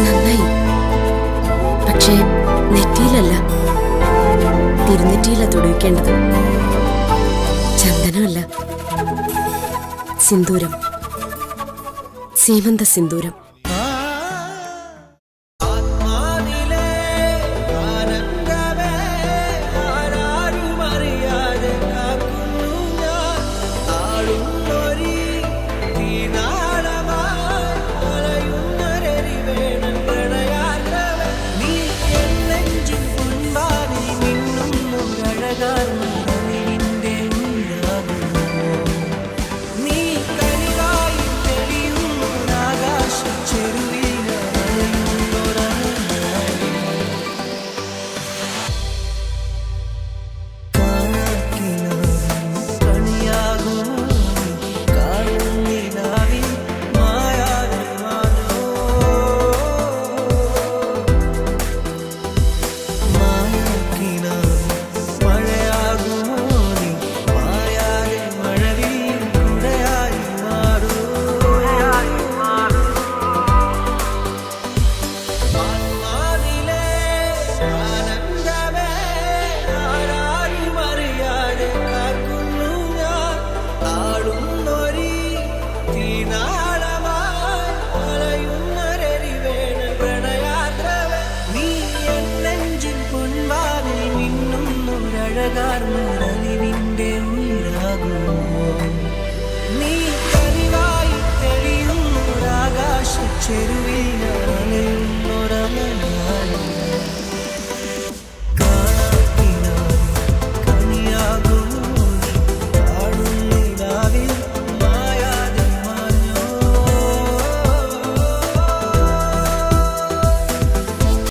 നന്നായി. പക്ഷേ നെറ്റിയിലല്ല. തിരുനെറ്റിയില തൊടുവിക്കേണ്ടത്. ചന്ദനമല്ല. സിന്ദൂരം. സീമന്ത സിന്ദൂരം. coming home.